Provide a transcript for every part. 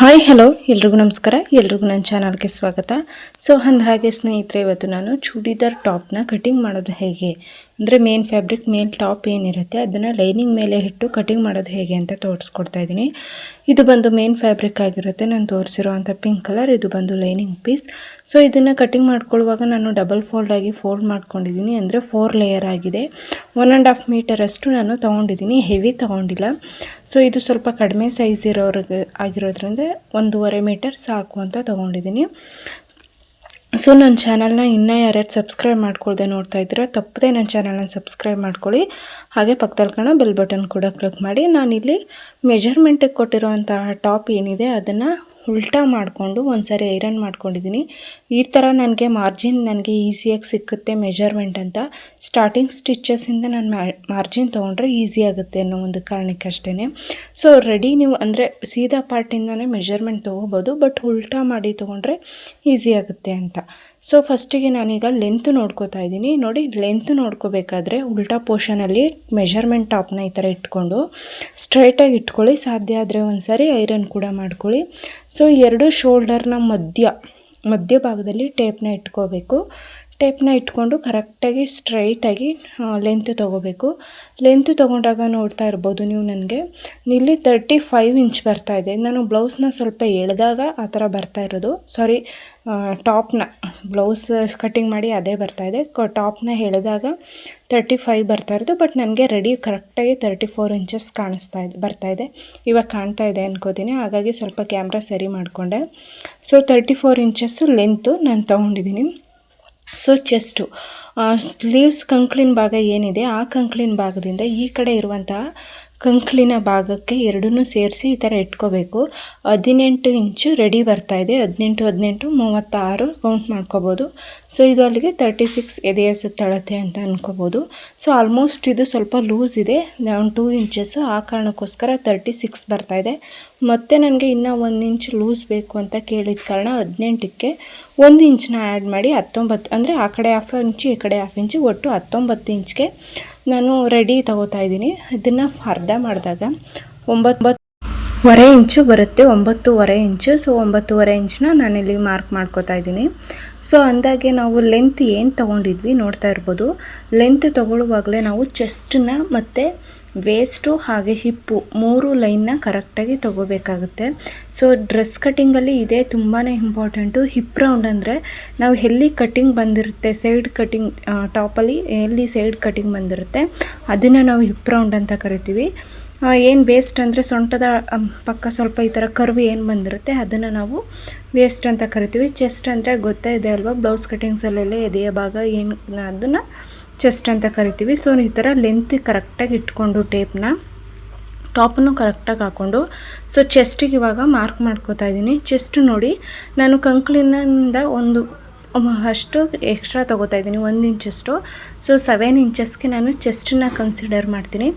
Hi hello ಎಲ್ರಿಗೂ ನಮಸ್ಕಾರ. ಎಲ್ರಿಗೂ ನನ್ನ ಚಾನಲ್ಗೆ ಸ್ವಾಗತ. ಸೊ ಅಂದ ಹಾಗೆ ಸ್ನೇಹಿತರೆ, ಇವತ್ತು ನಾನು ಚೂಡಿದಾರ್ ಟಾಪ್ನ ಕಟಿಂಗ್ ಮಾಡೋದು ಹೇಗೆ? ಅಂದರೆ ಮೇನ್ ಫ್ಯಾಬ್ರಿಕ್ ಮೇನ್ ಟಾಪ್ ಏನಿರುತ್ತೆ, ಅದನ್ನು ಲೈನಿಂಗ್ ಮೇಲೆ ಇಟ್ಟು ಕಟಿಂಗ್ ಮಾಡೋದು ಹೇಗೆ ಅಂತ ತೋರಿಸ್ಕೊಡ್ತಾ ಇದ್ದೀನಿ. ಇದು ಬಂದು ಮೇನ್ ಫ್ಯಾಬ್ರಿಕ್ ಆಗಿರುತ್ತೆ, ನಾನು ತೋರಿಸಿರುವಂಥ ಪಿಂಕ್ ಕಲರ್ ಇದು ಬಂದು ಲೈನಿಂಗ್ ಪೀಸ್ ಸೊ ಇದನ್ನು ಕಟಿಂಗ್ ಮಾಡ್ಕೊಳ್ಳುವಾಗ ನಾನು ಡಬಲ್ ಫೋಲ್ಡ್ ಆಗಿ ಫೋಲ್ಡ್ ಮಾಡ್ಕೊಂಡಿದ್ದೀನಿ, ಅಂದರೆ ಫೋರ್ ಲೇಯರ್ ಆಗಿದೆ. ಒನ್ ಆ್ಯಂಡ್ ಹಾಫ್ ಮೀಟರ್ ಅಷ್ಟು ನಾನು ತೊಗೊಂಡಿದ್ದೀನಿ ಹೆವಿ ತೊಗೊಂಡಿಲ್ಲ. ಸೊ ಇದು ಸ್ವಲ್ಪ ಕಡಿಮೆ ಸೈಜ್ ಇರೋರಿಗೆ, ಆಗಿರೋದ್ರಿಂದ ಒಂದೂವರೆ ಮೀಟರ್ ಸಾಕು ಅಂತ ತೊಗೊಂಡಿದ್ದೀನಿ. ಸೊ ನನ್ನ ಚಾನಲ್ನ ಇನ್ನೂ ಯಾರ್ಯಾರು ಸಬ್ಸ್ಕ್ರೈಬ್ ಮಾಡ್ಕೊಳ್ದೆ ನೋಡ್ತಾ ಇದ್ದೀರಾ, ತಪ್ಪದೆ ನನ್ನ ಚಾನಲ್ನ ಸಬ್ಸ್ಕ್ರೈಬ್ ಮಾಡ್ಕೊಳ್ಳಿ. ಹಾಗೆ ಪಕ್ಕದಲ್ಲಿ ಕಾಣೋ ಬೆಲ್ ಬಟನ್ ಕೂಡ ಕ್ಲಿಕ್ ಮಾಡಿ. ನಾನಿಲ್ಲಿ ಮೆಜರ್ಮೆಂಟಿಗೆ ಕೊಟ್ಟಿರೋಂತಹ ಟಾಪ್ ಏನಿದೆ, ಅದನ್ನು ಉಲ್ಟಾ ಮಾಡಿಕೊಂಡು ಒಂದ್ಸರಿ ಐರನ್ ಮಾಡ್ಕೊಂಡಿದ್ದೀನಿ. ಈ ಥರ ನನಗೆ ಮಾರ್ಜಿನ್ ನನಗೆ ಈಸಿಯಾಗಿ ಸಿಕ್ಕುತ್ತೆ ಮೆಜರ್ಮೆಂಟ್ ಅಂತ. ಸ್ಟಾರ್ಟಿಂಗ್ ಸ್ಟಿಚ್ಚಸ್ಸಿಂದ ನಾನು ಮಾರ್ಜಿನ್ ತೊಗೊಂಡ್ರೆ ಈಸಿ ಆಗುತ್ತೆ ಅನ್ನೋ ಒಂದು ಕಾರಣಕ್ಕಷ್ಟೇ ಸೊ ರೆಡಿ ನೀವು ಅಂದರೆ ಸೀದಾ ಪಾರ್ಟಿಂದನೇ ಮೆಜರ್ಮೆಂಟ್ ತೊಗೋಬೋದು ಬಟ್ ಉಲ್ಟಾ ಮಾಡಿ ತೊಗೊಂಡ್ರೆ ಈಸಿ ಆಗುತ್ತೆ ಅಂತ. ಸೊ ಫಸ್ಟಿಗೆ ನಾನೀಗ ಲೆಂತ್ ನೋಡ್ಕೋತಾ ಇದ್ದೀನಿ. ನೋಡಿ ಲೆಂತ್ ನೋಡ್ಕೋಬೇಕಾದ್ರೆ ಉಲ್ಟಾ ಪೋರ್ಷನಲ್ಲಿ ಮೆಷರ್ಮೆಂಟ್ ಟಾಪ್ನ ಈ ಥರ ಇಟ್ಕೊಂಡು ಸ್ಟ್ರೈಟಾಗಿ ಇಟ್ಕೊಳ್ಳಿ. ಸಾಧ್ಯ ಆದರೆ ಒಂದು ಐರನ್ ಕೂಡ ಮಾಡ್ಕೊಳ್ಳಿ. ಸೊ ಎರಡು ಶೋಲ್ಡರ್ನ ಮಧ್ಯ ಮಧ್ಯಭಾಗದಲ್ಲಿ ಟೇಪ್ನ ಇಟ್ಕೋಬೇಕು. ಟೇಪ್ನ ಇಟ್ಕೊಂಡು ಕರೆಕ್ಟಾಗಿ ಸ್ಟ್ರೈಟಾಗಿ ಲೆಂತ್ ತೊಗೋಬೇಕು. ಲೆಂತ್ ತೊಗೊಂಡಾಗ ನೋಡ್ತಾ ಇರ್ಬೋದು ನೀವು ನನಗೆ. ಇಲ್ಲಿ ತರ್ಟಿ ಫೈವ್ ಇಂಚ್ ಬರ್ತಾ ಇದೆ. ನಾನು ಬ್ಲೌಸ್ನ ಸ್ವಲ್ಪ ಎಳೆದಾಗ ಆ ಥರ ಬರ್ತಾ ಇರೋದು. ಸಾರಿ ಟಾಪ್ನ ಬ್ಲೌಸ್ ಕಟ್ಟಿಂಗ್ ಮಾಡಿ ಅದೇ ಬರ್ತಾ ಇದೆ. ಟಾಪ್ನ ಎಳೆದಾಗ ತರ್ಟಿ ಫೈವ್ ಬರ್ತಾ ಇರೋದು ಬಟ್ ನನಗೆ ರೆಡಿ ಕರೆಕ್ಟಾಗಿ ತರ್ಟಿ ಫೋರ್ ಇಂಚಸ್ ಕಾಣಿಸ್ತಾ ಇದೆ, ಬರ್ತಾ ಇದೆ. ಇವಾಗ ಕಾಣ್ತಾ ಇದೆ ಅನ್ಕೋತೀನಿ. ಹಾಗಾಗಿ ಸ್ವಲ್ಪ ಕ್ಯಾಮ್ರಾ ಸರಿ ಮಾಡಿಕೊಂಡೆ. So thirty four inches length ನಾನು ತೊಗೊಂಡಿದ್ದೀನಿ. ಸೊ ಚೆಸ್ಟು ಸ್ಲೀವ್ಸ್ ಕಂಕ್ಳಿನ ಭಾಗ ಏನಿದೆ, ಆ ಕಂಕ್ಳಿನ ಭಾಗದಿಂದ ಈ ಕಡೆ ಇರುವಂತಹ ಕಂಕ್ಳಿನ ಭಾಗಕ್ಕೆ ಎರಡನ್ನೂ ಸೇರಿಸಿ ಈ ಥರ ಇಟ್ಕೋಬೇಕು. ಹದಿನೆಂಟು ಇಂಚು ರೆಡಿ ಬರ್ತಾ ಇದೆ. ಹದಿನೆಂಟು ಹದಿನೆಂಟು, ಮೂವತ್ತಾರು ಕೌಂಟ್ ಮಾಡ್ಕೋಬೋದು. ಸೊ ಇದು ಅಲ್ಲಿಗೆ ತರ್ಟಿ ಸಿಕ್ಸ್ ಎದೆಯ ಸುತ್ತಳತೆ ಅಂತ ಅನ್ಕೋಬೋದು. ಸೊ ಆಲ್ಮೋಸ್ಟ್ ಇದು ಸ್ವಲ್ಪ ಲೂಸ್ ಇದೆ. ಒಂದು ಟೂ ಇಂಚಸ್ಸು ಆ ಕಾರಣಕ್ಕೋಸ್ಕರ ತರ್ಟಿ ಸಿಕ್ಸ್ ಬರ್ತಾ ಇದೆ. ಮತ್ತು ನನಗೆ ಇನ್ನೂ ಒಂದು ಇಂಚ್ ಲೂಸ್ ಬೇಕು ಅಂತ ಕೇಳಿದ ಕಾರಣ ಹದಿನೆಂಟಕ್ಕೆ ಒಂದು ಇಂಚನ್ನ ಆ್ಯಡ್ ಮಾಡಿ ಹತ್ತೊಂಬತ್ತು ಅಂದರೆ ಆ ಕಡೆ ಹಾಫ್ ಇಂಚು ಈ ಕಡೆ ಹಾಫ್ ಇಂಚು ಒಟ್ಟು ಹತ್ತೊಂಬತ್ತು ಇಂಚ್ಗೆ ನಾನು ರೆಡಿ ತಗೋತಾ ಇದ್ದೀನಿ. ಇದನ್ನು ಅರ್ಧ ಮಾಡಿದಾಗ ಒಂಬತ್ತು ವರೆ ಇಂಚು ಬರುತ್ತೆ, ಒಂಬತ್ತೂವರೆ ಇಂಚು. ಸೊ ಒಂಬತ್ತೂವರೆ ಇಂಚನ್ನ ನಾನಿಲ್ಲಿ ಮಾರ್ಕ್ ಮಾಡ್ಕೋತಾ ಇದ್ದೀನಿ. ಸೊ ಅಂದಾಗೆ ನಾವು ಲೆಂತ್ ಏನು ತೊಗೊಂಡಿದ್ವಿ ನೋಡ್ತಾ ಇರ್ಬೋದು. ಲೆಂತ್ ತೊಗೊಳ್ಳುವಾಗಲೇ ನಾವು ಚೆಸ್ಟನ್ನ ಮತ್ತು ವೇಸ್ಟು ಹಾಗೆ ಹಿಪ್ಪು ಮೂರು ಲೈನ್ನ ಕರೆಕ್ಟಾಗಿ ತೊಗೋಬೇಕಾಗುತ್ತೆ. ಸೊ ಡ್ರೆಸ್ ಕಟ್ಟಿಂಗಲ್ಲಿ ಇದೇ ತುಂಬಾ ಇಂಪಾರ್ಟೆಂಟು ಹಿಪ್ ರೌಂಡ್ ಅಂದರೆ ನಾವು ಎಲ್ಲಿ ಕಟ್ಟಿಂಗ್ ಬಂದಿರುತ್ತೆ ಸೈಡ್ ಕಟ್ಟಿಂಗ್ ಟಾಪಲ್ಲಿ ಎಲ್ಲಿ ಸೈಡ್ ಕಟ್ಟಿಂಗ್ ಬಂದಿರುತ್ತೆ, ಅದನ್ನು ನಾವು ಹಿಪ್ ರೌಂಡ್ ಅಂತ ಕರಿತೀವಿ. ಏನು ವೇಸ್ಟ್ ಅಂದರೆ ಸೊಂಟದ ಪಕ್ಕ ಸ್ವಲ್ಪ ಈ ಥರ ಕರ್ವ್ ಏನು ಬಂದಿರುತ್ತೆ, ಅದನ್ನು ನಾವು ವೇಸ್ಟ್ ಅಂತ ಕರಿತೀವಿ. ಚೆಸ್ಟ್ ಅಂದರೆ ಗೊತ್ತೇ ಇದೆ ಅಲ್ವಾ ಬ್ಲೌಸ್ ಕಟ್ಟಿಂಗ್ಸಲ್ಲೆಲ್ಲ ಎದೆಯ ಭಾಗ ಏನು, ಅದನ್ನು ಚೆಸ್ಟ್ ಅಂತ ಕರಿತೀವಿ. ಸೊ ಈ ಥರ ಲೆಂತ್ ಕರೆಕ್ಟಾಗಿ ಇಟ್ಕೊಂಡು ಟೇಪ್ನ ಟಾಪನ್ನು ಕರೆಕ್ಟಾಗಿ ಹಾಕ್ಕೊಂಡು ಸೊ ಚೆಸ್ಟಿಗೆ ಇವಾಗ ಮಾರ್ಕ್ ಮಾಡ್ಕೋತಾ ಇದ್ದೀನಿ. ಚೆಸ್ಟ್ ನೋಡಿ, ನಾನು ಕಂಕ್ಳಿನಿಂದ ಒಂದು ಅಷ್ಟು ಎಕ್ಸ್ಟ್ರಾ ತೊಗೋತಾ ಇದ್ದೀನಿ, ಒಂದು ಇಂಚಷ್ಟು. ಸೊ ಸೆವೆನ್ ಇಂಚಸ್ಗೆ ನಾನು ಚೆಸ್ಟನ್ನ ಕನ್ಸಿಡರ್ ಮಾಡ್ತೀನಿ.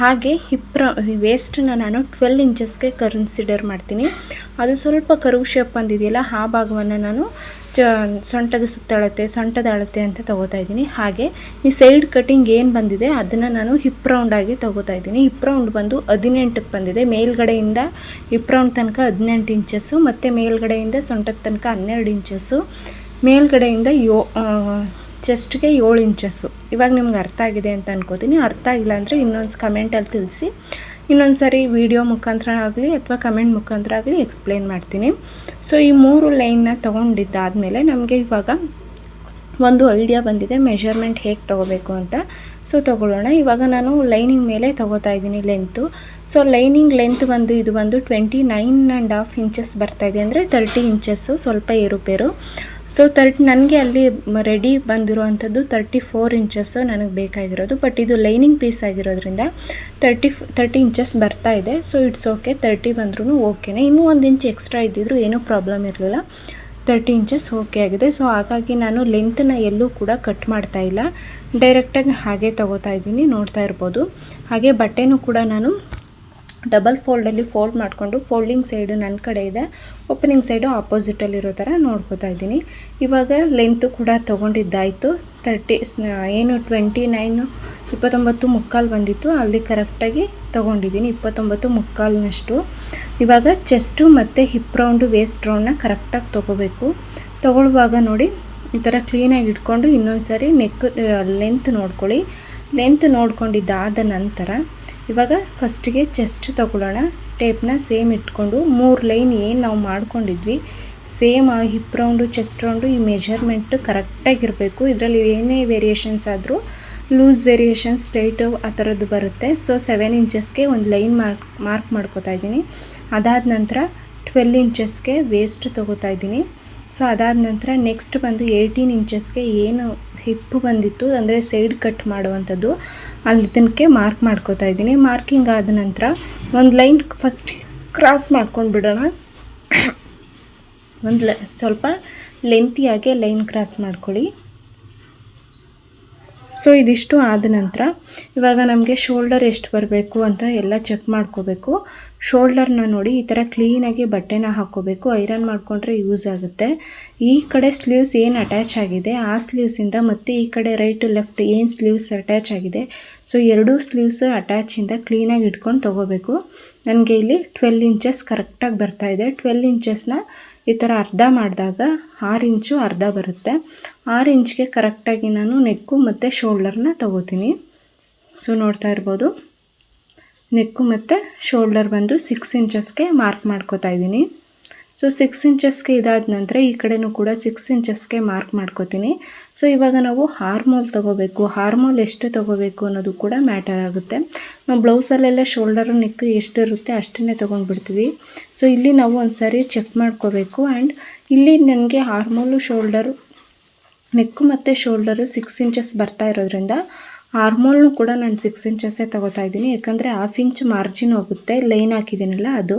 ಹಾಗೆ ಹಿಪ್ರ ವೇಸ್ಟನ್ನ ನಾನು ಟ್ವೆಲ್ ಇಂಚಸ್ಗೆ ಕನ್ಸಿಡರ್ ಮಾಡ್ತೀನಿ. ಅದು ಸ್ವಲ್ಪ ಕರು ಶೇಪ್ ಬಂದಿದೆಯಲ್ಲ, ಆ ಭಾಗವನ್ನು ನಾನು ಚ, ಸೊಂಟದ ಸುತ್ತಳತೆ, ಸೊಂಟದ ಅಳತೆ ಅಂತ ತೊಗೋತಾ ಇದ್ದೀನಿ. ಹಾಗೆ ಈ ಸೈಡ್ ಕಟಿಂಗ್ ಏನು ಬಂದಿದೆ, ಅದನ್ನು ನಾನು ಹಿಪ್ ರೌಂಡಾಗಿ ತೊಗೋತಾ ಇದ್ದೀನಿ. ಹಿಪ್ ರೌಂಡ್ ಬಂದು ಹದಿನೆಂಟಕ್ಕೆ ಬಂದಿದೆ. ಮೇಲ್ಗಡೆಯಿಂದ ಹಿಪ್ ರೌಂಡ್ ತನಕ ಹದಿನೆಂಟು ಇಂಚಸ್ಸು, ಮತ್ತು ಮೇಲ್ಗಡೆಯಿಂದ ಸೊಂಟದ ತನಕ ಹನ್ನೆರಡು ಇಂಚಸ್ಸು. ಮೇಲ್ಗಡೆಯಿಂದ ಯೋ ಚೆಸ್ಟ್ಗೆ ಏಳು ಇಂಚಸ್ಸು ಇವಾಗ ನಿಮ್ಗೆ ಅರ್ಥ ಆಗಿದೆ ಅಂತ ಅನ್ಕೋತೀನಿ. ಅರ್ಥ ಆಗಿಲ್ಲ ಅಂದರೆ ಇನ್ನೊಂದು ಕಮೆಂಟಲ್ಲಿ ತಿಳಿಸಿ. ಇನ್ನೊಂದು ಸಾರಿ ವಿಡಿಯೋ ಮುಖಾಂತರ ಆಗಲಿ ಅಥವಾ ಕಮೆಂಟ್ ಮುಖಾಂತರ ಆಗಲಿ ಎಕ್ಸ್ಪ್ಲೇನ್ ಮಾಡ್ತೀನಿ. ಸೊ ಈ ಮೂರು ಲೈನ್ನ ತೊಗೊಂಡಿದ್ದಾದಮೇಲೆ ನಮಗೆ ಇವಾಗ ಒಂದು ಐಡಿಯಾ ಬಂದಿದೆ. ಮೆಷರ್ಮೆಂಟ್ ಹೇಗೆ ತೊಗೋಬೇಕು ಅಂತ. ಸೊ ತೊಗೊಳ್ಳೋಣ. ಇವಾಗ ನಾನು ಲೈನಿಂಗ್ ಮೇಲೆ ತೊಗೋತಾ ಇದ್ದೀನಿ ಲೆಂತು ಸೊ ಲೈನಿಂಗ್ ಲೆಂತ್ ಬಂದು ಇದು ಬಂದು twenty nine and half inches ಬರ್ತಾಯಿದೆ ಅಂದರೆ ತರ್ಟಿ ಇಂಚಸ್ಸು ಸ್ವಲ್ಪ ಏರುಪೇರು. ಸೊ ತರ್ಟಿ ನನಗೆ ಅಲ್ಲಿ ರೆಡಿ ಬಂದಿರುವಂಥದ್ದು ತರ್ಟಿ ಫೋರ್ ಇಂಚಸ್ಸು ನನಗೆ ಬೇಕಾಗಿರೋದು. ಬಟ್ ಇದು ಲೈನಿಂಗ್ ಪೀಸ್ ಆಗಿರೋದ್ರಿಂದ ತರ್ಟಿ ತರ್ಟಿ ಇಂಚಸ್ ಬರ್ತಾ ಇದೆ. ಸೊ ಇಟ್ಸ್ ಓಕೆ ತರ್ಟಿ ಬಂದ್ರೂ ಓಕೆನೇ ಇನ್ನೂ ಒಂದು ಇಂಚ್ ಎಕ್ಸ್ಟ್ರಾ ಇದ್ದಿದ್ರು ಏನೂ ಪ್ರಾಬ್ಲಮ್ ಇರಲಿಲ್ಲ. ತರ್ಟಿ ಇಂಚಸ್ ಓಕೆ ಆಗಿದೆ. ಸೊ ಹಾಗಾಗಿ ನಾನು ಲೆಂತನ್ನ ಎಲ್ಲೂ ಕೂಡ ಕಟ್ ಮಾಡ್ತಾ ಇಲ್ಲ. ಡೈರೆಕ್ಟಾಗಿ ಹಾಗೆ ತೊಗೋತಾ ಇದ್ದೀನಿ. ನೋಡ್ತಾ ಇರ್ಬೋದು. ಹಾಗೆ ಬಟ್ಟೆನೂ ಕೂಡ ನಾನು ಡಬಲ್ ಫೋಲ್ಡಲ್ಲಿ ಫೋಲ್ಡ್ ಮಾಡಿಕೊಂಡು ಫೋಲ್ಡಿಂಗ್ ಸೈಡು ನನ್ನ ಕಡೆ ಇದೆ, ಓಪನಿಂಗ್ ಸೈಡು ಆಪೋಸಿಟಲ್ಲಿರೋ ಥರ ನೋಡ್ಕೋತಾ ಇದ್ದೀನಿ. ಇವಾಗ ಲೆಂತು ಕೂಡ ತೊಗೊಂಡಿದ್ದಾಯಿತು. ತರ್ಟಿ ಏನು ಟ್ವೆಂಟಿ ನೈನು ಇಪ್ಪತ್ತೊಂಬತ್ತು ಮುಕ್ಕಾಲು ಬಂದಿತ್ತು. ಅಲ್ಲಿ ಕರೆಕ್ಟಾಗಿ ತೊಗೊಂಡಿದ್ದೀನಿ, ಇಪ್ಪತ್ತೊಂಬತ್ತು ಮುಕ್ಕಾಲಿನಷ್ಟು. ಇವಾಗ ಚೆಸ್ಟು ಮತ್ತು ಹಿಪ್ ರೌಂಡು ವೇಸ್ಟ್ ರೌಂಡನ್ನ ಕರೆಕ್ಟಾಗಿ ತೊಗೋಬೇಕು. ತೊಗೊಳ್ಳುವಾಗ ನೋಡಿ, ಈ ಥರ ಕ್ಲೀನಾಗಿ ಇಟ್ಕೊಂಡು ಇನ್ನೊಂದು ಸಾರಿ ನೆಕ್ ಲೆಂತ್ ನೋಡ್ಕೊಳ್ಳಿ. ಲೆಂತ್ ನೋಡ್ಕೊಂಡಿದ್ದಾದ ನಂತರ ಇವಾಗ ಫಸ್ಟಿಗೆ ಚೆಸ್ಟ್ ತಗೊಳ್ಳೋಣ. ಟೇಪ್ನ ಸೇಮ್ ಇಟ್ಕೊಂಡು ಮೂರು ಲೈನ್ ಏನು ನಾವು ಮಾಡ್ಕೊಂಡಿದ್ವಿ ಸೇಮ್ ಆ ಹಿಪ್ ರೌಂಡು ಚೆಸ್ಟ್ ರೌಂಡು ಈ ಮೆಜರ್ಮೆಂಟ್ ಕರೆಕ್ಟಾಗಿರಬೇಕು ಇದರಲ್ಲಿ ಏನೇ ವೇರಿಯೇಷನ್ಸ್ ಆದರೂ ಲೂಸ್ ವೇರಿಯೇಷನ್ ಸ್ಟ್ರೈಟು ಆ ಥರದ್ದು ಬರುತ್ತೆ. ಸೊ ಸೆವೆನ್ ಇಂಚಸ್ಗೆ ಒಂದು ಲೈನ್ ಮಾರ್ಕ್ ಮಾರ್ಕ್ ಮಾಡ್ಕೋತಾ ಇದ್ದೀನಿ. ಅದಾದ ನಂತರ ಟ್ವೆಲ್ ಇಂಚಸ್ಗೆ ವೇಸ್ಟ್ ತೊಗೋತಾ ಇದ್ದೀನಿ. ಸೊ ಅದಾದ ನಂತರ ನೆಕ್ಸ್ಟ್ ಬಂದು ಏಯ್ಟೀನ್ ಇಂಚಸ್ಗೆ ಏನು ಹಿಪ್ಪು ಬಂದಿತ್ತು, ಅಂದರೆ ಸೈಡ್ ಕಟ್ ಮಾಡುವಂಥದ್ದು. ಅಲ್ಲಿ ತನಕ ಮಾರ್ಕ್ ಮಾಡ್ಕೋತಾ ಇದ್ದೀನಿ. ಮಾರ್ಕಿಂಗ್ ಆದ ನಂತರ ಒಂದು ಲೈನ್ ಫಸ್ಟ್ ಕ್ರಾಸ್ ಮಾಡ್ಕೊಂಡು ಬಿಡೋಣ. ಒಂದು ಸ್ವಲ್ಪ ಲೆಂತಿಯಾಗೆ ಲೈನ್ ಕ್ರಾಸ್ ಮಾಡ್ಕೊಳ್ಳಿ. ಸೊ ಇದಿಷ್ಟು ಆದ ನಂತರ ಇವಾಗ ನಮಗೆ ಶೋಲ್ಡರ್ ಎಷ್ಟು ಬರಬೇಕು ಅಂತ ಎಲ್ಲ ಚೆಕ್ ಮಾಡ್ಕೋಬೇಕು. ಶೋಲ್ಡರ್ನ ನೋಡಿ ಈ ಥರ ಕ್ಲೀನಾಗಿ ಬಟ್ಟೆನ ಹಾಕ್ಕೋಬೇಕು. ಐರನ್ ಮಾಡಿಕೊಂಡ್ರೆ ಯೂಸ್ ಆಗುತ್ತೆ. ಈ ಕಡೆ ಸ್ಲೀವ್ಸ್ ಏನು ಅಟ್ಯಾಚ್ ಆಗಿದೆ? ಆ ಸ್ಲೀವ್ಸಿಂದ ಮತ್ತು ಈ ಕಡೆ ರೈಟ್ ಲೆಫ್ಟ್ ಏನು ಸ್ಲೀವ್ಸ್ ಅಟ್ಯಾಚ್ ಆಗಿದೆ? ಸೊ ಎರಡೂ ಸ್ಲೀವ್ಸ್ ಅಟ್ಯಾಚಿಂದ ಕ್ಲೀನಾಗಿ ಇಟ್ಕೊಂಡು ತೊಗೋಬೇಕು. ನನಗೆ ಇಲ್ಲಿ ಟ್ವೆಲ್ ಇಂಚಸ್ ಕರೆಕ್ಟಾಗಿ ಬರ್ತಾಯಿದೆ ಟ್ವೆಲ್ ಇಂಚಸ್ನ ಈ ಥರ ಅರ್ಧ ಮಾಡಿದಾಗ ಆರು ಇಂಚು ಅರ್ಧ ಬರುತ್ತೆ. ಆರು ಇಂಚ್ಗೆ ಕರೆಕ್ಟಾಗಿ ನಾನು ನೆಕ್ಕು ಮತ್ತು ಶೋಲ್ಡರ್ನ ತೊಗೋತೀನಿ. ಸೊ, ನೋಡ್ತಾ ಇರ್ಬೋದು. ನೆಕ್ಕು ಮತ್ತು ಶೋಲ್ಡರ್ ಬಂದು ಸಿಕ್ಸ್ ಇಂಚಸ್ಗೆ ಮಾರ್ಕ್ ಮಾಡ್ಕೋತಾ ಇದ್ದೀನಿ. ಸೊ ಸಿಕ್ಸ್ ಇಂಚಸ್ಗೆ ಇದಾದ ನಂತರ ಈ ಕಡೆನೂ ಕೂಡ ಸಿಕ್ಸ್ ಇಂಚಸ್ಗೆ ಮಾರ್ಕ್ ಮಾಡ್ಕೋತೀನಿ. ಸೊ ಇವಾಗ ನಾವು ಹಾರ್ಮೋಲ್ ತೊಗೋಬೇಕು. ಹಾರ್ಮೋಲ್ ಎಷ್ಟು ತೊಗೋಬೇಕು ಅನ್ನೋದು ಕೂಡ ಮ್ಯಾಟರ್ ಆಗುತ್ತೆ. ನಾವು ಬ್ಲೌಸಲ್ಲೆಲ್ಲ ಶೋಲ್ಡರು ನೆಕ್ಕು ಎಷ್ಟಿರುತ್ತೆ ಅಷ್ಟನ್ನೇ ತೊಗೊಂಡ್ಬಿಡ್ತೀವಿ. ಸೊ ಇಲ್ಲಿ ನಾವು ಒಂದು ಚೆಕ್ ಮಾಡ್ಕೋಬೇಕು ಆ್ಯಂಡ್ ಇಲ್ಲಿ ನನಗೆ ಹಾರ್ಮೋಲು ಶೋಲ್ಡರು ನೆಕ್ಕು ಮತ್ತು ಶೋಲ್ಡರು ಸಿಕ್ಸ್ ಇಂಚಸ್ ಬರ್ತಾ ಇರೋದ್ರಿಂದ ಹಾರ್ಮೋಲ್ನು ಕೂಡ ನಾನು ಸಿಕ್ಸ್ ಇಂಚಸ್ಸೇ ತೊಗೋತಾ ಇದ್ದೀನಿ. ಯಾಕಂದರೆ ಹಾಫ್ ಇಂಚ್ ಮಾರ್ಜಿನ್ ಹೋಗುತ್ತೆ. ಲೈನ್ ಹಾಕಿದ್ದೀನಲ್ಲ ಅದು.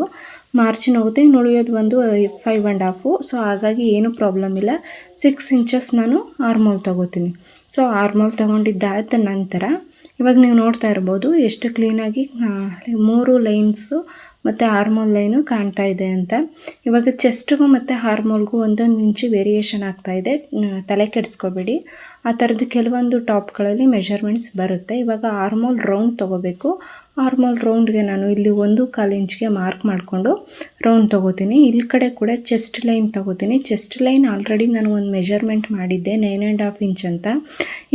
ಮಾರ್ಜಿನ್ ಹೋಗುತ್ತೆ ನುಳಿಯೋದು ಬಂದು ಫೈವ್ ಆ್ಯಂಡ್ ಹಾಫು ಸೊ ಹಾಗಾಗಿ ಏನೂ ಪ್ರಾಬ್ಲಮ್ ಇಲ್ಲ. ಸಿಕ್ಸ್ ಇಂಚಸ್ ನಾನು ಆರ್ಮೋಲ್ ತೊಗೋತೀನಿ. ಸೊ ಆರ್ಮೋಲ್ ತೊಗೊಂಡಿದ್ದಾದ ನಂತರ ಇವಾಗ ನೀವು ನೋಡ್ತಾ ಇರ್ಬೋದು ಎಷ್ಟು ಕ್ಲೀನಾಗಿ ಮೂರು ಲೈನ್ಸು ಮತ್ತು ಹಾರ್ಮೋಲ್ ಲೈನು ಕಾಣ್ತಾ ಇದೆ ಅಂತ. ಇವಾಗ ಚೆಸ್ಟ್ಗೂ ಮತ್ತು ಹಾರ್ಮೋಲ್ಗೂ ಒಂದೊಂದು ಇಂಚು ವೇರಿಯೇಷನ್ ಆಗ್ತಾ ಇದೆ. ತಲೆ ಕೆಡಿಸ್ಕೋಬೇಡಿ. ಆ ಥರದ್ದು ಕೆಲವೊಂದು ಟಾಪ್ಗಳಲ್ಲಿ ಮೆಜರ್ಮೆಂಟ್ಸ್ ಬರುತ್ತೆ. ಇವಾಗ ಆರ್ಮೋಲ್ ರೌಂಡ್ ತೊಗೋಬೇಕು. ಆರ್ಮೋಲ್ ರೌಂಡ್ಗೆ ನಾನು ಇಲ್ಲಿ ಒಂದು ಕಾಲು ಇಂಚ್ಗೆ ಮಾರ್ಕ್ ಮಾಡಿಕೊಂಡು ರೌಂಡ್ ತೊಗೋತೀನಿ. ಇಲ್ಲಿ ಕಡೆ ಕೂಡ ಚೆಸ್ಟ್ ಲೈನ್ ತೊಗೋತೀನಿ. ಚೆಸ್ಟ್ ಲೈನ್ ಆಲ್ರೆಡಿ ನಾನು ಒಂದು ಮೆಜರ್ಮೆಂಟ್ ಮಾಡಿದ್ದೆ, ನೈನ್ ಆ್ಯಂಡ್ ಹಾಫ್ ಇಂಚ್ ಅಂತ.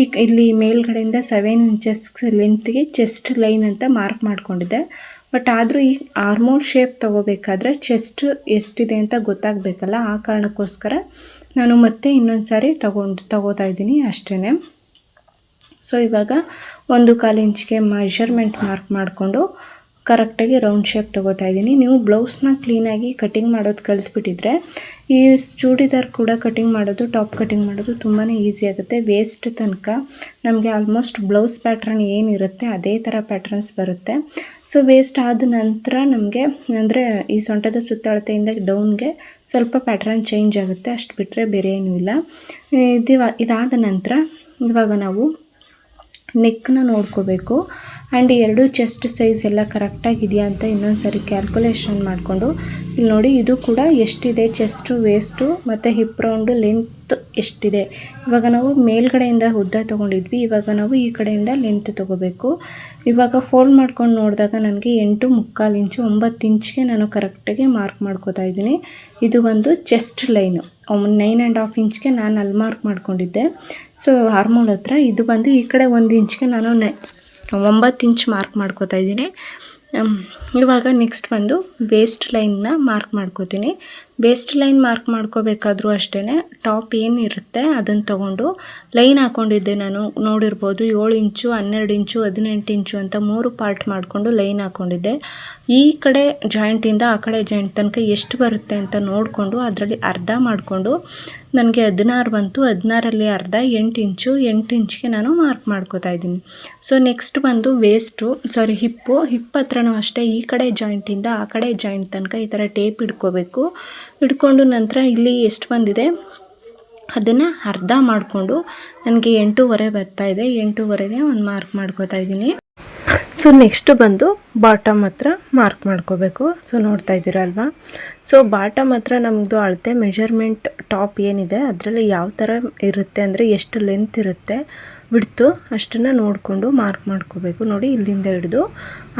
ಈಗ ಇಲ್ಲಿ ಮೇಲ್ಗಡೆಯಿಂದ ಸೆವೆನ್ ಇಂಚಸ್ ಲೆಂತ್ಗೆ ಚೆಸ್ಟ್ ಲೈನ್ ಅಂತ ಮಾರ್ಕ್ ಮಾಡಿಕೊಂಡಿದ್ದೆ. ಬಟ್ ಆದರೂ ಈ ಆರ್ಮೋಲ್ ಶೇಪ್ ತೊಗೋಬೇಕಾದ್ರೆ ಚೆಸ್ಟ್ ಎಷ್ಟಿದೆ ಅಂತ ಗೊತ್ತಾಗಬೇಕಲ್ಲ, ಆ ಕಾರಣಕ್ಕೋಸ್ಕರ ನಾನು ಮತ್ತೆ ಇನ್ನೊಂದು ಸಾರಿ ತಗೊಂಡು ತಗೋತಾ ಇದ್ದೀನಿ ಅಷ್ಟೇ ಸೊ ಇವಾಗ ಒಂದು ಕಾಲು ಇಂಚಿಗೆ ಮೆಷರ್ಮೆಂಟ್ ಮಾರ್ಕ್ ಮಾಡಿಕೊಂಡು ಕರೆಕ್ಟಾಗಿ ರೌಂಡ್ ಶೇಪ್ ತೊಗೋತಾ ಇದ್ದೀನಿ. ನೀವು ಬ್ಲೌಸ್ನ ಕ್ಲೀನಾಗಿ ಕಟಿಂಗ್ ಮಾಡೋದು ಕಲಿಸ್ಬಿಟ್ಟಿದ್ರೆ ಈ ಚೂಡಿದಾರ್ ಕೂಡ ಕಟಿಂಗ್ ಮಾಡೋದು ಟಾಪ್ ಕಟಿಂಗ್ ಮಾಡೋದು ತುಂಬಾ ಈಸಿ ಆಗುತ್ತೆ. ವೇಸ್ಟ್ ತನಕ ನಮಗೆ ಆಲ್ಮೋಸ್ಟ್ ಬ್ಲೌಸ್ ಪ್ಯಾಟ್ರನ್ ಏನಿರುತ್ತೆ ಅದೇ ಥರ ಪ್ಯಾಟ್ರನ್ಸ್ ಬರುತ್ತೆ. ಸೊ ವೇಸ್ಟ್ ಆದ ನಂತರ ನಮಗೆ ಅಂದರೆ ಈ ಸೊಂಟದ ಸುತ್ತಳತೆಯಿಂದ ಡೌನ್ಗೆ ಸ್ವಲ್ಪ ಪ್ಯಾಟ್ರನ್ ಚೇಂಜ್ ಆಗುತ್ತೆ. ಅಷ್ಟು ಬಿಟ್ಟರೆ ಬೇರೆ ಏನೂ ಇಲ್ಲ. ಇದು ಇದಾದ ನಂತರ ಇವಾಗ ನಾವು ನೆಕ್ನ ನೋಡ್ಕೋಬೇಕು. ಆ್ಯಂಡ್ ಎರಡು ಚೆಸ್ಟ್ ಸೈಜ್ ಎಲ್ಲ ಕರೆಕ್ಟಾಗಿದೆಯಾ ಅಂತ ಇನ್ನೊಂದು ಸರಿ ಕ್ಯಾಲ್ಕುಲೇಷನ್ ಮಾಡಿಕೊಂಡು. ಇಲ್ಲಿ ನೋಡಿ, ಇದು ಕೂಡ ಎಷ್ಟಿದೆ? ಚೆಸ್ಟು ವೇಸ್ಟು ಮತ್ತು ಹಿಪ್ ರೌಂಡು ಲೆಂತ್ ಎಷ್ಟಿದೆ? ಇವಾಗ ನಾವು ಮೇಲ್ಗಡೆಯಿಂದ ಉದ್ದ ತೊಗೊಂಡಿದ್ವಿ. ಇವಾಗ ನಾವು ಈ ಕಡೆಯಿಂದ ಲೆಂತ್ ತೊಗೋಬೇಕು. ಇವಾಗ ಫೋಲ್ಡ್ ಮಾಡ್ಕೊಂಡು ನೋಡಿದಾಗ ನನಗೆ ಎಂಟು ಮುಕ್ಕಾಲು ಇಂಚು ಒಂಬತ್ತು ಇಂಚ್ಗೆ ನಾನು ಕರೆಕ್ಟಾಗಿ ಮಾರ್ಕ್ ಮಾಡ್ಕೋತಾ ಇದ್ದೀನಿ. ಇದು ಒಂದು chest line nine and half ಇಂಚ್ಗೆ ನಾನು ಅಲ್ಲಿ ಮಾರ್ಕ್ ಮಾಡ್ಕೊಂಡಿದ್ದೆ. ಸೊ ಹಾರ್ಮೋಲ್ ಹತ್ರ ಇದು ಬಂದು ಈ ಕಡೆ ಒಂದು ಇಂಚ್ಗೆ ನಾನು ಒಂಬತ್ತು ಇಂಚ್ ಮಾರ್ಕ್ ಮಾಡ್ಕೋತಾ ಇದ್ದೀನಿ. ಇವಾಗ ನೆಕ್ಸ್ಟ್ ಬಂದು ವೇಸ್ಟ್ ಲೈನ್ನ ಮಾರ್ಕ್ ಮಾಡ್ಕೋತೀನಿ. ವೇಸ್ಟ್ ಲೈನ್ ಮಾರ್ಕ್ ಮಾಡ್ಕೋಬೇಕಾದ್ರೂ ಅಷ್ಟೇ ಟಾಪ್ ಏನಿರುತ್ತೆ ಅದನ್ನು ತೊಗೊಂಡು ಲೈನ್ ಹಾಕ್ಕೊಂಡಿದ್ದೆ ನಾನು. ನೋಡಿರ್ಬೋದು ಏಳು ಇಂಚು, ಹನ್ನೆರಡು ಇಂಚು, ಹದಿನೆಂಟು ಇಂಚು ಅಂತ ಮೂರು ಪಾರ್ಟ್ ಮಾಡಿಕೊಂಡು ಲೈನ್ ಹಾಕ್ಕೊಂಡಿದ್ದೆ ಈ ಕಡೆ ಜಾಯಿಂಟಿಂದ ಆ ಕಡೆ ಜಾಯಿಂಟ್ ತನಕ ಎಷ್ಟು ಬರುತ್ತೆ ಅಂತ ನೋಡಿಕೊಂಡು ಅದರಲ್ಲಿ ಅರ್ಧ ಮಾಡಿಕೊಂಡು ನನಗೆ ಹದಿನಾರು ಬಂತು. ಹದಿನಾರಲ್ಲಿ ಅರ್ಧ, ಎಂಟು ಇಂಚು, ಎಂಟು ಇಂಚ್ಗೆ ನಾನು ಮಾರ್ಕ್ ಮಾಡ್ಕೋತಾ ಇದ್ದೀನಿ. ಸೊ ನೆಕ್ಸ್ಟ್ ಬಂದು ವೇಸ್ಟು ಸಾರಿ ಹಿಪ್ಪು ಹಿಪ್ ಹತ್ರನೂ ಅಷ್ಟೇ ಈ ಕಡೆ ಜಾಯಿಂಟಿಂದ ಆ ಕಡೆ ಜಾಯಿಂಟ್ ತನಕ ಈ ಥರ ಟೇಪ್ ಹಿಡ್ಕೋಬೇಕು ಹಿಡ್ಕೊಂಡು ನಂತರ ಇಲ್ಲಿ ಎಷ್ಟು ಬಂದಿದೆ? ಅದನ್ನು ಅರ್ಧ ಮಾಡಿಕೊಂಡು ನನಗೆ ಎಂಟೂವರೆ ಬರ್ತಾ ಇದೆ. ಎಂಟೂವರೆಗೆ ಒಂದು ಮಾರ್ಕ್ ಮಾಡ್ಕೋತಾ ಇದ್ದೀನಿ. ಸೊ ನೆಕ್ಸ್ಟ್ ಬಂದು ಬಾಟಮ್ ಹತ್ರ ಮಾರ್ಕ್ ಮಾಡ್ಕೋಬೇಕು. ಸೊ ನೋಡ್ತಾ ಇದ್ದೀರಲ್ವಾ ಸೊ ಬಾಟಮ್ ಹತ್ರ ನಮ್ಮದು ಅಳತೆ ಮೆಷರ್ಮೆಂಟ್ ಟಾಪ್ ಏನಿದೆ, ಅದರಲ್ಲಿ ಯಾವ ಥರ ಇರುತ್ತೆ ಅಂದರೆ ಎಷ್ಟು ಲೆಂತ್ ಇರುತ್ತೆ ಬಿಡ್ತು ಅಷ್ಟನ್ನು ನೋಡಿಕೊಂಡು ಮಾರ್ಕ್ ಮಾಡ್ಕೋಬೇಕು. ನೋಡಿ, ಇಲ್ಲಿಂದ ಹಿಡಿದು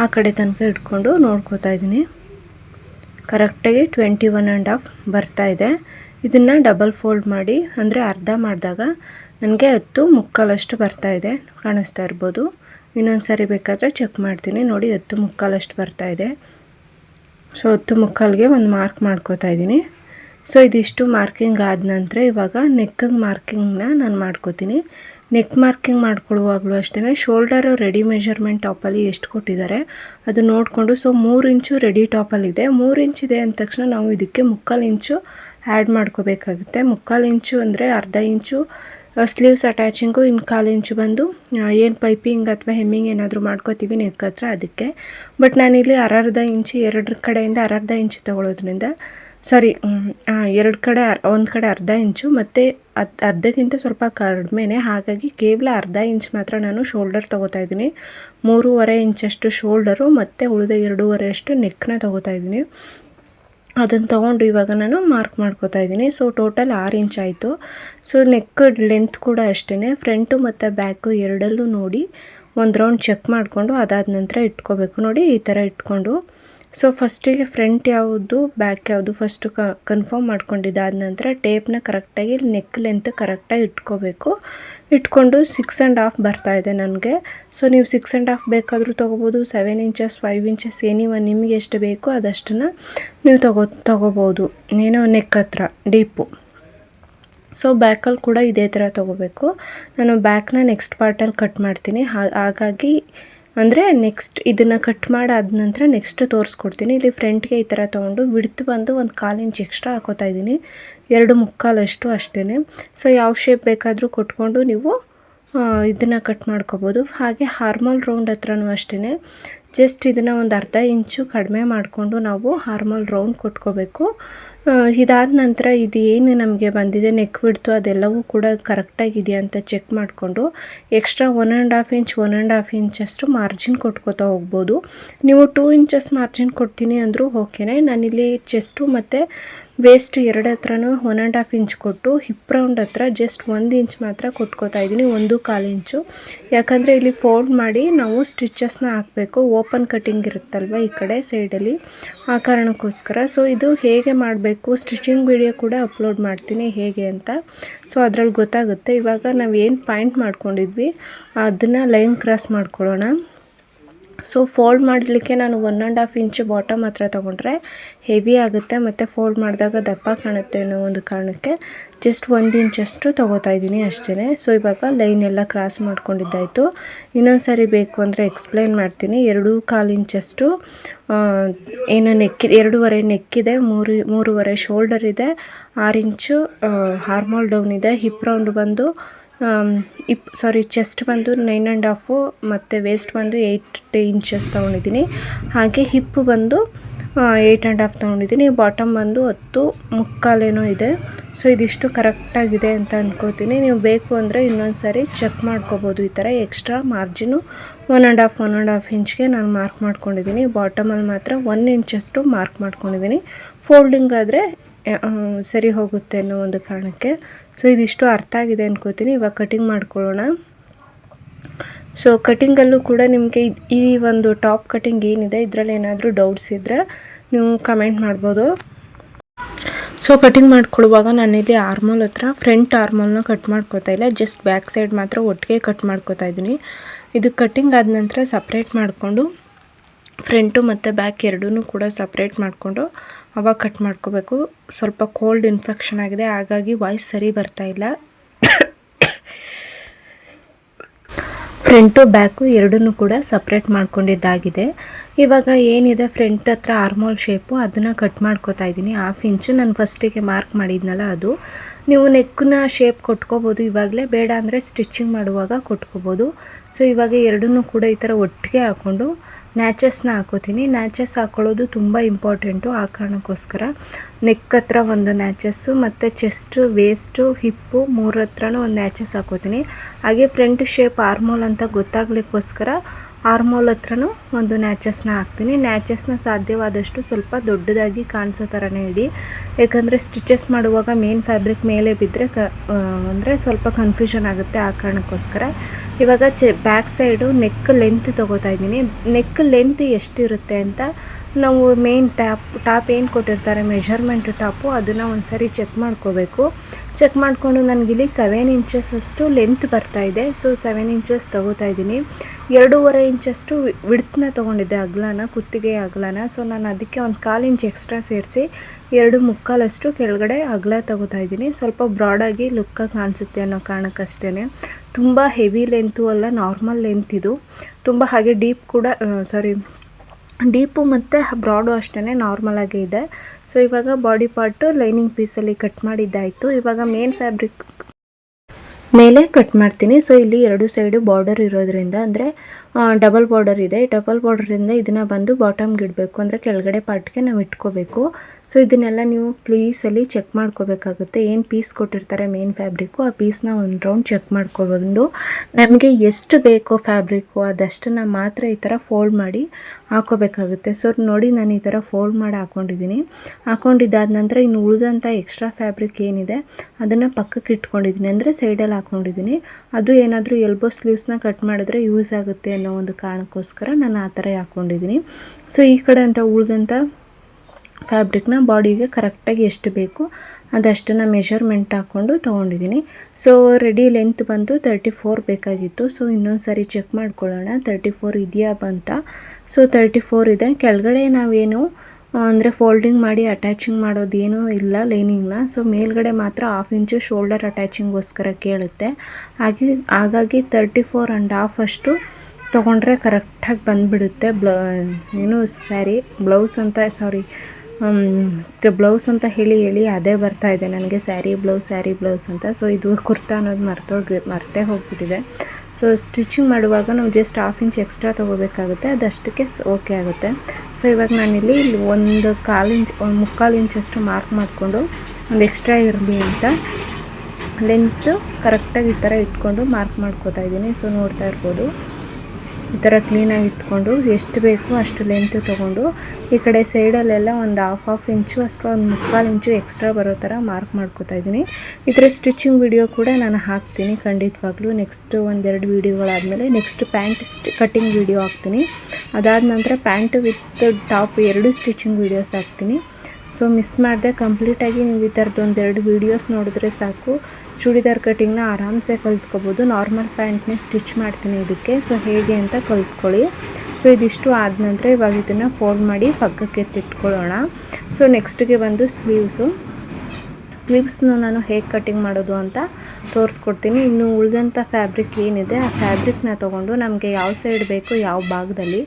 ಆ ಕಡೆ ತನಕ ಇಟ್ಕೊಂಡು ನೋಡ್ಕೋತಾ ಇದ್ದೀನಿ. ಕರೆಕ್ಟಾಗಿ ಟ್ವೆಂಟಿ ಒನ್ ಆ್ಯಂಡ್ ಹಾಫ್ ಬರ್ತಾ ಇದೆ. ಇದನ್ನು ಡಬಲ್ ಫೋಲ್ಡ್ ಮಾಡಿ, ಅಂದರೆ ಅರ್ಧ ಮಾಡಿದಾಗ ನನಗೆ ಹತ್ತು ಮುಕ್ಕಾಲಷ್ಟು ಇದೆ, ಕಾಣಿಸ್ತಾ ಇರ್ಬೋದು. ಇನ್ನೊಂದು ಸಾರಿ ಬೇಕಾದರೆ ಚೆಕ್ ಮಾಡ್ತೀನಿ. ನೋಡಿ, ಹತ್ತು ಮುಕ್ಕಾಲಷ್ಟು ಬರ್ತಾ ಇದೆ. ಸೊ, ಹತ್ತು ಮುಕ್ಕಾಲಿಗೆ ಒಂದು ಮಾರ್ಕ್ ಮಾಡ್ಕೋತಾ ಇದ್ದೀನಿ. ಸೊ, ಇದಿಷ್ಟು ಮಾರ್ಕಿಂಗ್ ಆದ ನಂತರ ಇವಾಗ ನೆಕ್ಕಿಗೆ ಮಾರ್ಕಿಂಗ್ನ ನಾನು ಮಾಡ್ಕೋತೀನಿ. ನೆಕ್ ಮಾರ್ಕಿಂಗ್ ಮಾಡ್ಕೊಳ್ಳುವಾಗಲೂ ಅಷ್ಟೇ ಶೋಲ್ಡರು ರೆಡಿ ಮೆಷರ್ಮೆಂಟ್ ಟಾಪಲ್ಲಿ ಎಷ್ಟು ಕೊಟ್ಟಿದ್ದಾರೆ ಅದು ನೋಡಿಕೊಂಡು, ಸೊ, ಮೂರು ಇಂಚು ರೆಡಿ ಟಾಪಲ್ಲಿದೆ ಮೂರು ಇಂಚ್ ಇದೆ ಅಂದ ತಕ್ಷಣ ನಾವು ಇದಕ್ಕೆ ಮುಕ್ಕಾಲು ಇಂಚು ಆ್ಯಡ್ ಮಾಡ್ಕೋಬೇಕಾಗುತ್ತೆ. ಮುಕ್ಕಾಲು ಇಂಚು ಅಂದರೆ ಅರ್ಧ ಇಂಚು ಸ್ಲೀವ್ಸ್ ಅಟ್ಯಾಚಿಂಗು ಇನ್ನು ಕಾಲು ಇಂಚು ಬಂದು ಏನು ಪೈಪಿಂಗ್ ಅಥವಾ ಹೆಮ್ಮಿಂಗ್ ಏನಾದರೂ ಮಾಡ್ಕೋತೀವಿ ನೆಕ್ ಹತ್ರ ಅದಕ್ಕೆ. ಬಟ್ ನಾನಿಲ್ಲಿ ಅರ್ಧ ಇಂಚು, ಎರಡು ಕಡೆಯಿಂದ ಅರ್ಧ ಇಂಚು ತೊಗೊಳೋದ್ರಿಂದ, ಸಾರಿ ಎರಡು ಕಡೆ ಒಂದು ಕಡೆ ಅರ್ಧ ಇಂಚು ಮತ್ತು ಅದು, ಅರ್ಧಕ್ಕಿಂತ ಸ್ವಲ್ಪ ಕಡಿಮೆನೇ, ಹಾಗಾಗಿ ಕೇವಲ ಅರ್ಧ ಇಂಚ್ ಮಾತ್ರ ನಾನು ಶೋಲ್ಡರ್ ತೊಗೋತಾ ಇದ್ದೀನಿ. ಮೂರುವರೆ ಇಂಚಷ್ಟು ಶೋಲ್ಡರು ಮತ್ತು ಉಳಿದ ಎರಡೂವರೆ ಅಷ್ಟು ನೆಕ್ನ ತೊಗೋತಾ ಇದ್ದೀನಿ. ಅದನ್ನು ತೊಗೊಂಡು ಇವಾಗ ನಾನು ಮಾರ್ಕ್ ಮಾಡ್ಕೋತಾ ಇದ್ದೀನಿ. ಸೊ ಟೋಟಲ್ ಆರು ಇಂಚ್ ಆಯಿತು. ಸೊ ನೆಕ್ ಲೆಂತ್ ಕೂಡ ಅಷ್ಟೇ ಫ್ರಂಟು ಮತ್ತು ಬ್ಯಾಕು ಎರಡಲ್ಲೂ ನೋಡಿ ಒಂದು ರೌಂಡ್ ಚೆಕ್ ಮಾಡಿಕೊಂಡು ಅದಾದ ನಂತರ ಇಟ್ಕೋಬೇಕು. ನೋಡಿ ಈ ಥರ ಇಟ್ಕೊಂಡು. ಸೊ ಫಸ್ಟಿಗೆ ಫ್ರಂಟ್ ಯಾವುದು ಬ್ಯಾಕ್ ಯಾವುದು ಫಸ್ಟು ಕ ಕನ್ಫರ್ಮ್ ಮಾಡ್ಕೊಂಡಿದ್ದಾದ ನಂತರ ಟೇಪ್ನ ಕರೆಕ್ಟಾಗಿ ನೆಕ್ ಲೆಂತ್ ಕರೆಕ್ಟಾಗಿ ಇಟ್ಕೋಬೇಕು. ಇಟ್ಕೊಂಡು ಸಿಕ್ಸ್ ಆ್ಯಂಡ್ ಹಾಫ್ ಬರ್ತಾ ಇದೆ ನನಗೆ. ಸೊ ನೀವು ಸಿಕ್ಸ್ ಆ್ಯಂಡ್ ಹಾಫ್ ಬೇಕಾದರೂ ತೊಗೋಬೋದು seven inches five inches anyway ನಿಮಗೆ ಎಷ್ಟು ಬೇಕೋ ಅದಷ್ಟನ್ನು ನೀವು ತಗೋ, ತೊಗೋಬೋದು. ಏನೋ ನೆಕ್ ಹತ್ರ ಡೀಪು ಸೊ ಬ್ಯಾಕಲ್ಲಿ ಕೂಡ ಇದೇ ಥರ ತೊಗೋಬೇಕು. ನಾನು ಬ್ಯಾಕ್ನ ನೆಕ್ಸ್ಟ್ ಪಾರ್ಟಲ್ಲಿ ಕಟ್ ಮಾಡ್ತೀನಿ. ಹಾಗಾಗಿ ಅಂದರೆ ನೆಕ್ಸ್ಟ್ ಇದನ್ನು ಕಟ್ ಮಾಡಾದ ನಂತರ ನೆಕ್ಸ್ಟ್ ತೋರಿಸ್ಕೊಡ್ತೀನಿ. ಇಲ್ಲಿ ಫ್ರಂಟ್ಗೆ ಈ ಥರ ತೊಗೊಂಡು ಬಿಡ್ತು ಬಂದು ಒಂದು ಕಾಲು ಇಂಚ್ ಎಕ್ಸ್ಟ್ರಾ ಹಾಕೋತಾ ಇದ್ದೀನಿ. ಎರಡು ಮುಕ್ಕಾಲಷ್ಟು ಅಷ್ಟೇ ಸೊ ಯಾವ ಶೇಪ್ ಬೇಕಾದರೂ ಕೊಟ್ಕೊಂಡು ನೀವು ಇದನ್ನು ಕಟ್ ಮಾಡ್ಕೋಬೋದು. ಹಾಗೆ ಹಾರ್ಮಲ್ ರೌಂಡ್ ಹತ್ರನೂ ಅಷ್ಟೇ ಜಸ್ಟ್ ಇದನ್ನು ಒಂದು ಅರ್ಧ ಇಂಚು ಕಡಿಮೆ ಮಾಡಿಕೊಂಡು ನಾವು ಹಾರ್ಮಲ್ ರೌಂಡ್ ಕೊಟ್ಕೋಬೇಕು. ಇದಾದ ನಂತರ ಇದು ಏನು ನಮಗೆ ಬಂದಿದೆ ನೆಕ್ ಬಿಡ್ತು ಅದೆಲ್ಲವೂ ಕೂಡ ಕರೆಕ್ಟಾಗಿದೆಯಾ ಅಂತ ಚೆಕ್ ಮಾಡಿಕೊಂಡು extra one and half inch one and half ಇಂಚಷ್ಟು margin ಕೊಟ್ಕೋತಾ ಹೋಗ್ಬೋದು. ನೀವು ಟೂ ಇಂಚಸ್ ಮಾರ್ಜಿನ್ ಕೊಡ್ತೀನಿ ಅಂದರೂ ಓಕೆನೇ ನಾನಿಲ್ಲಿ ಚೆಸ್ಟು ಮತ್ತು ವೇಸ್ಟ್ ಎರಡು ಹತ್ರನೂ ಒನ್ ಆ್ಯಂಡ್ ಹಾಫ್ ಇಂಚ್ ಕೊಟ್ಟು ಹಿಪ್ ರೌಂಡ್ ಹತ್ರ ಜಸ್ಟ್ ಒಂದು ಇಂಚ್ ಮಾತ್ರ ಕೊಟ್ಕೋತಾ ಇದ್ದೀನಿ, ಒಂದು ಕಾಲು ಇಂಚು ಯಾಕಂದರೆ ಇಲ್ಲಿ ಫೋಲ್ಡ್ ಮಾಡಿ ನಾವು ಸ್ಟಿಚಸ್ನ ಹಾಕಬೇಕು. ಓಪನ್ ಕಟ್ಟಿಂಗ್ ಇರುತ್ತಲ್ವ ಈ ಕಡೆ ಸೈಡಲ್ಲಿ ಆ ಕಾರಣಕ್ಕೋಸ್ಕರ. ಸೊ ಇದು ಹೇಗೆ ಮಾಡಬೇಕು? ಸ್ಟಿಚಿಂಗ್ ವಿಡಿಯೋ ಕೂಡ ಅಪ್ಲೋಡ್ ಮಾಡ್ತೀನಿ ಹೇಗೆ ಅಂತ. ಸೊ ಅದರಲ್ಲಿ ಗೊತ್ತಾಗುತ್ತೆ. ಇವಾಗ ನಾವು ಏನು ಪಾಯಿಂಟ್ ಮಾಡ್ಕೊಂಡಿದ್ವಿ, ಅದನ್ನು ಲೈನ್ ಕ್ರಾಸ್ ಮಾಡ್ಕೊಳ್ಳೋಣ. ಸೊ ಫೋಲ್ಡ್ ಮಾಡಲಿಕ್ಕೆ ನಾನು one and half inch bottom ಹತ್ರ ತೊಗೊಂಡ್ರೆ ಹೆವಿ ಆಗುತ್ತೆ, ಮತ್ತು ಫೋಲ್ಡ್ ಮಾಡಿದಾಗ ದಪ್ಪ ಕಾಣುತ್ತೆ ಅನ್ನೋ ಒಂದು ಕಾರಣಕ್ಕೆ ಜಸ್ಟ್ ಒಂದು ಇಂಚಷ್ಟು ತೊಗೋತಾ ಇದ್ದೀನಿ ಅಷ್ಟೇ ಸೊ ಇವಾಗ ಲೈನ್ ಎಲ್ಲ ಕ್ರಾಸ್ ಮಾಡ್ಕೊಂಡಿದ್ದಾಯಿತು. ಇನ್ನೊಂದು ಸಾರಿ ಬೇಕು ಅಂದರೆ ಎಕ್ಸ್ಪ್ಲೈನ್ ಮಾಡ್ತೀನಿ. ಎರಡು ಕಾಲು ಇಂಚಷ್ಟು ಏನು ನೆಕ್ಕಿ ಎರಡೂವರೆ ನೆಕ್ಕಿದೆ ಮೂರು, ಮೂರುವರೆ ಶೋಲ್ಡರ್ ಇದೆ, ಆರು ಇಂಚು ಹಾರ್ಮೋಲ್ ಡೌನ್ ಇದೆ ಹಿಪ್ ರೌಂಡ್ ಬಂದು ಇಪ್ ಸಾರಿ ಚೆಸ್ಟ್ ಬಂದು ನೈನ್ ಆ್ಯಂಡ್ ಹಾಫು ಮತ್ತು ವೇಸ್ಟ್ ಬಂದು ಏಯ್ಟ್ ಇಂಚಸ್ ತೊಗೊಂಡಿದ್ದೀನಿ. ಹಾಗೆ ಹಿಪ್ಪು ಬಂದು ಏಯ್ಟ್ ಆ್ಯಂಡ್ ಹಾಫ್ ತೊಗೊಂಡಿದ್ದೀನಿ. ಬಾಟಮ್ ಬಂದು ಹತ್ತು, ಮುಕ್ಕಾಲೇನೋ ಇದೆ. ಸೊ ಇದಿಷ್ಟು ಕರೆಕ್ಟಾಗಿದೆ ಅಂತ ಅನ್ಕೋತೀನಿ. ನೀವು ಬೇಕು ಅಂದರೆ ಇನ್ನೊಂದು ಸಾರಿ ಚೆಕ್ ಮಾಡ್ಕೋಬೋದು ಈ ಥರ extra margin one and half one and half ಇಂಚ್ಗೆ ನಾನು ಮಾರ್ಕ್ ಮಾಡ್ಕೊಂಡಿದ್ದೀನಿ. ಬಾಟಮಲ್ಲಿ ಮಾತ್ರ ಒನ್ ಇಂಚಷ್ಟು ಮಾರ್ಕ್ ಮಾಡ್ಕೊಂಡಿದ್ದೀನಿ. ಫೋಲ್ಡಿಂಗ್ ಆದರೆ ಸರಿ ಹೋಗುತ್ತೆ ಅನ್ನೋ ಒಂದು ಕಾರಣಕ್ಕೆ. ಸೊ ಇದಿಷ್ಟು ಅರ್ಥ ಆಗಿದೆ ಅನ್ಕೋತೀನಿ. ಇವಾಗ ಕಟಿಂಗ್ ಮಾಡ್ಕೊಳ್ಳೋಣ. ಸೊ ಕಟಿಂಗಲ್ಲೂ ಕೂಡ ನಿಮಗೆ ಈ ಒಂದು ಟಾಪ್ ಕಟಿಂಗ್ ಏನಿದೆ, ಇದರಲ್ಲಿ ಏನಾದರೂ ಡೌಟ್ಸ್ ಇದ್ದರೆ ನೀವು ಕಮೆಂಟ್ ಮಾಡ್ಬೋದು. ಸೊ ಕಟಿಂಗ್ ಮಾಡ್ಕೊಳ್ಳುವಾಗ ನಾನಿಲ್ಲಿ ಆರ್ಮೋಲ್ ಹತ್ರ ಫ್ರಂಟ್ ಆರ್ಮೋಲ್ನ ಕಟ್ ಮಾಡ್ಕೋತಾ ಇಲ್ಲ. ಜಸ್ಟ್ ಬ್ಯಾಕ್ ಸೈಡ್ ಮಾತ್ರ ಒಟ್ಟಿಗೆ ಕಟ್ ಮಾಡ್ಕೋತಾ ಇದ್ದೀನಿ. ಇದು ಕಟಿಂಗ್ ಆದ ನಂತರ ಸಪ್ರೇಟ್ ಮಾಡಿಕೊಂಡು ಫ್ರಂಟು ಮತ್ತು ಬ್ಯಾಕ್ ಎರಡೂ ಕೂಡ ಸಪ್ರೇಟ್ ಮಾಡಿಕೊಂಡು ಅವಾಗ ಕಟ್ ಮಾಡ್ಕೋಬೇಕು. ಸ್ವಲ್ಪ ಕೋಲ್ಡ್ ಇನ್ಫೆಕ್ಷನ್ ಆಗಿದೆ. ಹಾಗಾಗಿ ವಾಯ್ಸ್ ಸರಿ ಬರ್ತಾ ಇಲ್ಲ. ಫ್ರಂಟು ಬ್ಯಾಕು ಎರಡನ್ನೂ ಕೂಡ ಸಪ್ರೇಟ್ ಮಾಡ್ಕೊಂಡಿದ್ದಾಗಿದೆ. ಇವಾಗ ಏನಿದೆ? ಫ್ರಂಟ್ ಹತ್ರ ಆರ್ಮೋಲ್ ಶೇಪು ಅದನ್ನು ಕಟ್ ಮಾಡ್ಕೋತಾ ಇದ್ದೀನಿ. ಹಾಫ್ ಇಂಚು ನಾನು ಫಸ್ಟಿಗೆ ಮಾರ್ಕ್ ಮಾಡಿದ್ನಲ್ಲ ಅದು. ನೀವು ನೆಕ್ಕನ್ನ ಶೇಪ್ ಕೊಟ್ಕೋಬೋದು. ಇವಾಗಲೇ ಬೇಡ ಅಂದರೆ ಸ್ಟಿಚಿಂಗ್ ಮಾಡುವಾಗ ಕೊಟ್ಕೋಬೋದು. ಸೊ ಇವಾಗ ಎರಡನ್ನೂ ಕೂಡ ಈ ಥರ ಒಟ್ಟಿಗೆ ಹಾಕ್ಕೊಂಡು ನ್ಯಾಚಸ್ನ ಹಾಕೋತೀನಿ. ನ್ಯಾಚಸ್ ಹಾಕೊಳ್ಳೋದು ತುಂಬ ಇಂಪಾರ್ಟೆಂಟು ಆ ಕಾರಣಕ್ಕೋಸ್ಕರ. ನೆಕ್ ಹತ್ರ ಒಂದು ನ್ಯಾಚಸ್ಸು ಮತ್ತು ಚೆಸ್ಟು ವೇಸ್ಟು ಹಿಪ್ಪು ಮೂರ ಹತ್ರನೂ ಒಂದು ನ್ಯಾಚಸ್ ಹಾಕೋತೀನಿ. ಹಾಗೆ ಫ್ರಂಟ್ ಶೇಪ್ ಆರ್ಮೋಲ್ ಅಂತ ಗೊತ್ತಾಗ್ಲಿಕ್ಕೋಸ್ಕರ ಆರ್ಮೋಲ್ ಹತ್ರನೂ ಒಂದು ನ್ಯಾಚಸ್ನ ಹಾಕ್ತೀನಿ. ನ್ಯಾಚಸ್ನ ಸಾಧ್ಯವಾದಷ್ಟು ಸ್ವಲ್ಪ ದೊಡ್ಡದಾಗಿ ಕಾಣಿಸೋ ಥರನೇ ಇಡಿ. ಯಾಕಂದರೆ ಸ್ಟಿಚಸ್ ಮಾಡುವಾಗ ಮೇನ್ ಫ್ಯಾಬ್ರಿಕ್ ಮೇಲೆ ಬಿದ್ದರೆ ಕ ಅಂದರೆ ಸ್ವಲ್ಪ ಕನ್ಫ್ಯೂಷನ್ ಆಗುತ್ತೆ ಆ ಕಾರಣಕ್ಕೋಸ್ಕರ. ಇವಾಗ ಚೆ ಬ್ಯಾಕ್ ಸೈಡು ನೆಕ್ ಲೆಂತ್ ತೊಗೋತಾ ಇದ್ದೀನಿ. ನೆಕ್ ಲೆಂತ್ ಎಷ್ಟಿರುತ್ತೆ ಅಂತ ನಾವು ಮೇನ್ ಟ್ಯಾಪ್ ಟಾಪ್ ಏನು ಕೊಟ್ಟಿರ್ತಾರೆ? ಮೆಷರ್ಮೆಂಟ್ ಟಾಪು ಅದನ್ನು ಒಂದು ಸರಿ ಚೆಕ್ ಮಾಡ್ಕೋಬೇಕು. ಚೆಕ್ ಮಾಡಿಕೊಂಡು ನನಗಿಲ್ಲಿ ಸೆವೆನ್ ಇಂಚಸ್ ಅಷ್ಟು ಲೆಂತ್ ಇದೆ. ಸೊ ಸೆವೆನ್ ಇಂಚಸ್ ತೊಗೋತಾ ಇದ್ದೀನಿ. ಎರಡೂವರೆ ಇಂಚಷ್ಟು ವಿಡ್ತ್ನ ತೊಗೊಂಡಿದ್ದೆ ಅಗಲನ, ಕುತ್ತಿಗೆ ಅಗಲನ. ಸೊ ನಾನು ಅದಕ್ಕೆ ಒಂದು ಕಾಲು ಇಂಚ್ ಎಕ್ಸ್ಟ್ರಾ ಸೇರಿಸಿ, ಎರಡು ಮುಕ್ಕಾಲಷ್ಟು ಕೆಳಗಡೆ ಅಗಲ ತಗೋತಾ ಇದ್ದೀನಿ. ಸ್ವಲ್ಪ ಬ್ರಾಡಾಗಿ ಲುಕ್ಕಾಗಿ ಕಾಣಿಸುತ್ತೆ ಅನ್ನೋ ಕಾರಣಕ್ಕಷ್ಟೇ ತುಂಬ ಹೆವಿ ಲೆಂತು ಅಲ್ಲ ನಾರ್ಮಲ್ ಲೆಂತ್ ಇದು. ತುಂಬ ಹಾಗೆ ಡೀಪ್ ಕೂಡ ಸಾರಿ ಡೀಪು ಮತ್ತು ಬ್ರಾಡು ಅಷ್ಟೇ ನಾರ್ಮಲಾಗೇ ಇದೆ. ಸೊ ಇವಾಗ ಬಾಡಿ ಪಾರ್ಟು ಲೈನಿಂಗ್ ಪೀಸಲ್ಲಿ ಕಟ್ ಮಾಡಿದ್ದಾಯಿತು. ಇವಾಗ ಮೇನ್ ಫ್ಯಾಬ್ರಿಕ್ ಮೇಲೆ ಕಟ್ ಮಾಡ್ತೀನಿ. ಸೊ ಇಲ್ಲಿ ಎರಡು ಸೈಡು ಬಾರ್ಡರ್ ಇರೋದ್ರಿಂದ ಅಂದರೆ ಡಬಲ್ ಬಾರ್ಡರ್ ಇದೆ. ಡಬಲ್ ಬಾರ್ಡರಿಂದ ಇದನ್ನು ಬಂದು ಬಾಟಮ್ಗೆ ಇಡಬೇಕು. ಅಂದರೆ ಕೆಳಗಡೆ ಪಾರ್ಟ್ಗೆ ನಾವು ಇಟ್ಕೋಬೇಕು. ಸೊ ಇದನ್ನೆಲ್ಲ ನೀವು ಪ್ಲೀಸಲ್ಲಿ ಚೆಕ್ ಮಾಡ್ಕೋಬೇಕಾಗುತ್ತೆ. ಏನು ಪೀಸ್ ಕೊಟ್ಟಿರ್ತಾರೆ ಮೇನ್ ಫ್ಯಾಬ್ರಿಕ್ಕು ಆ ಪೀಸ್ನ ಒಂದು ರೌಂಡ್ ಚೆಕ್ ಮಾಡ್ಕೊಬಂದು ನಮಗೆ ಎಷ್ಟು ಬೇಕೋ ಫ್ಯಾಬ್ರಿಕ್ಕು ಅದಷ್ಟನ್ನು ಮಾತ್ರ ಈ ಥರ ಫೋಲ್ಡ್ ಮಾಡಿ ಹಾಕೋಬೇಕಾಗುತ್ತೆ. ಸೊ ನೋಡಿ ನಾನು ಈ ಥರ ಫೋಲ್ಡ್ ಮಾಡಿ ಹಾಕ್ಕೊಂಡಿದ್ದೀನಿ ಹಾಕ್ಕೊಂಡಿದ್ದಾದ ನಂತರ ಇನ್ನು ಉಳಿದಂಥ ಎಕ್ಸ್ಟ್ರಾ ಫ್ಯಾಬ್ರಿಕ್ ಏನಿದೆ, ಅದನ್ನು ಪಕ್ಕಕ್ಕೆ ಇಟ್ಕೊಂಡಿದ್ದೀನಿ. ಅಂದರೆ ಸೈಡಲ್ಲಿ ಹಾಕ್ಕೊಂಡಿದ್ದೀನಿ ಅದು ಏನಾದರೂ ಎಲ್ಬೋ ಸ್ಲೀವ್ಸ್ನ ಕಟ್ ಮಾಡಿದ್ರೆ ಯೂಸ್ ಆಗುತ್ತೆ ಅನ್ನೋ ಒಂದು ಕಾರಣಕ್ಕೋಸ್ಕರ ನಾನು ಆ ಥರ ಹಾಕ್ಕೊಂಡಿದ್ದೀನಿ. ಸೊ ಈ ಕಡೆ ಅಂತ ಉಳಿದಂಥ ಫ್ಯಾಬ್ರಿಕ್ನ ಬಾಡಿಗೆ ಕರೆಕ್ಟಾಗಿ ಎಷ್ಟು ಬೇಕು ಅದಷ್ಟನ್ನು ಮೆಷರ್ಮೆಂಟ್ ಹಾಕ್ಕೊಂಡು ತೊಗೊಂಡಿದ್ದೀನಿ. ಸೊ ರೆಡಿ ಲೆಂತ್ ಬಂದು ತರ್ಟಿ ಫೋರ್ ಬೇಕಾಗಿತ್ತು. ಸೊ ಇನ್ನೊಂದು ಸಾರಿ ಚೆಕ್ ಮಾಡ್ಕೊಳ್ಳೋಣ. ತರ್ಟಿ ಫೋರ್ ಇದೆಯಾ ಅಂತ ಸೊ ತರ್ಟಿ ಫೋರ್ ಇದೆ. ಕೆಳಗಡೆ ನಾವೇನು ಅಂದರೆ ಫೋಲ್ಡಿಂಗ್ ಮಾಡಿ ಅಟ್ಯಾಚಿಂಗ್ ಮಾಡೋದೇನೂ ಇಲ್ಲ ಲೈನಿಂಗ್ನ ಸೊ ಮೇಲ್ಗಡೆ ಮಾತ್ರ ಹಾಫ್ ಇಂಚು ಶೋಲ್ಡರ್ ಅಟ್ಯಾಚಿಂಗ್ಗೋಸ್ಕರ ಕೇಳುತ್ತೆ. ಹಾಗೆ, ಹಾಗಾಗಿ ತರ್ಟಿ ಫೋರ್ ಆ್ಯಂಡ್ ಹಾಫ್ ಅಷ್ಟು ತೊಗೊಂಡ್ರೆ ಕರೆಕ್ಟಾಗಿ ಬಂದುಬಿಡುತ್ತೆ. ಬ್ಲ, ಏನು ಸ್ಯಾರಿ, ಬ್ಲೌಸ್ ಅಂತ, ಸಾರಿ ಸ್ಟ್, ಬ್ಲೌಸ್ ಅಂತ ಹೇಳಿ ಹೇಳಿ ಅದೇ ಬರ್ತಾ ಇದೆ ನನಗೆ. ಸ್ಯಾರಿ, ಬ್ಲೌಸ್ ಸ್ಯಾರಿ, ಬ್ಲೌಸ್ ಅಂತ. ಸೊ ಇದು ಕುರ್ತಾ ಅನ್ನೋದು ಮರ್ತೋಗಿ, ಮರ್ತೇ ಹೋಗ್ಬಿಟ್ಟಿದೆ. ಸೊ ಸ್ಟಿಚಿಂಗ್ ಮಾಡುವಾಗ ನಾವು ಜಸ್ಟ್ ಹಾಫ್ ಇಂಚ್ ಎಕ್ಸ್ಟ್ರಾ ತೊಗೋಬೇಕಾಗುತ್ತೆ. ಅದಷ್ಟಕ್ಕೆ ಓಕೆ ಆಗುತ್ತೆ. ಸೊ ಇವಾಗ ನಾನಿಲ್ಲಿ ಒಂದು ಕಾಲು ಇಂಚ್ ಒಂದು ಮುಕ್ಕಾಲು ಇಂಚಷ್ಟು ಮಾರ್ಕ್ ಮಾಡಿಕೊಂಡು ಒಂದು ಎಕ್ಸ್ಟ್ರಾ ಇರಲಿ ಅಂತ ಲೆಂತು ಕರೆಕ್ಟಾಗಿ ಈ ಥರ ಇಟ್ಕೊಂಡು ಮಾರ್ಕ್ ಮಾಡ್ಕೋತಾ ಇದ್ದೀನಿ. ಸೊ ನೋಡ್ತಾ ಇರ್ಬೋದು. ಈ ಥರ ಕ್ಲೀನಾಗಿ ಇಟ್ಕೊಂಡು ಎಷ್ಟು ಬೇಕು ಅಷ್ಟು ಲೆಂತ್ ತೊಗೊಂಡು ಈ ಕಡೆ ಸೈಡಲ್ಲೆಲ್ಲ ಒಂದು ಹಾಫ್ ಹಾಫ್ ಇಂಚು ಅಷ್ಟು ಒಂದು ಮುಕ್ಕಾಲು ಇಂಚು ಎಕ್ಸ್ಟ್ರಾ ಬರೋ ಥರ ಮಾರ್ಕ್ ಮಾಡ್ಕೋತಾ ಇದ್ದೀನಿ. ಈ ಥರ ಸ್ಟಿಚಿಂಗ್ ವಿಡಿಯೋ ಕೂಡ ನಾನು ಹಾಕ್ತೀನಿ ಖಂಡಿತವಾಗ್ಲೂ. ನೆಕ್ಸ್ಟ್ ಒಂದೆರಡು ವೀಡಿಯೋಗಳಾದಮೇಲೆ ನೆಕ್ಸ್ಟ್ ಪ್ಯಾಂಟ್ ಕಟ್ಟಿಂಗ್ ವಿಡಿಯೋ ಹಾಕ್ತೀನಿ. ಅದಾದ ನಂತರ ಪ್ಯಾಂಟ್ ವಿತ್ ಟಾಪ್ ಎರಡು ಸ್ಟಿಚಿಂಗ್ ವೀಡಿಯೋಸ್ ಹಾಕ್ತೀನಿ. ಸೊ ಮಿಸ್ ಮಾಡಿದೆ ಕಂಪ್ಲೀಟಾಗಿ ನೀವು ಈ ಥರದ್ದು ಒಂದೆರಡು ವೀಡಿಯೋಸ್ ನೋಡಿದ್ರೆ ಸಾಕು. ಚೂಡಿದಾರ್ ಕಟ್ಟಿಂಗ್ನ ಆರಾಮ್ಸೆ ಕಲ್ತ್ಕೋಬೋದು. ನಾರ್ಮಲ್ ಪ್ಯಾಂಟ್ನೇ ಸ್ಟಿಚ್ ಮಾಡ್ತೀನಿ ಇದಕ್ಕೆ. ಸೊ, ಹೇಗೆ ಅಂತ ಕಲ್ತ್ಕೊಳ್ಳಿ. ಸೊ, ಇದಿಷ್ಟು ಆದ ನಂತರ ಇವಾಗ ಇದನ್ನು ಫೋಲ್ಡ್ ಮಾಡಿ ಪಕ್ಕಕ್ಕೆ ಎತ್ತಿಟ್ಕೊಳ್ಳೋಣ. ಸೊ, ನೆಕ್ಸ್ಟ್ಗೆ ಬಂದು ಸ್ಲೀವ್ಸು. ಸ್ಲೀವ್ಸ್ನ ನಾನು ಹೇಗೆ ಕಟ್ಟಿಂಗ್ ಮಾಡೋದು ಅಂತ ತೋರಿಸ್ಕೊಡ್ತೀನಿ. ಇನ್ನು ಉಳಿದಂಥ ಫ್ಯಾಬ್ರಿಕ್ ಏನಿದೆ, ಆ ಫ್ಯಾಬ್ರಿಕ್ನ ತೊಗೊಂಡು ನಮಗೆ ಯಾವ ಸೈಡ್ ಬೇಕು ಯಾವ ಭಾಗದಲ್ಲಿ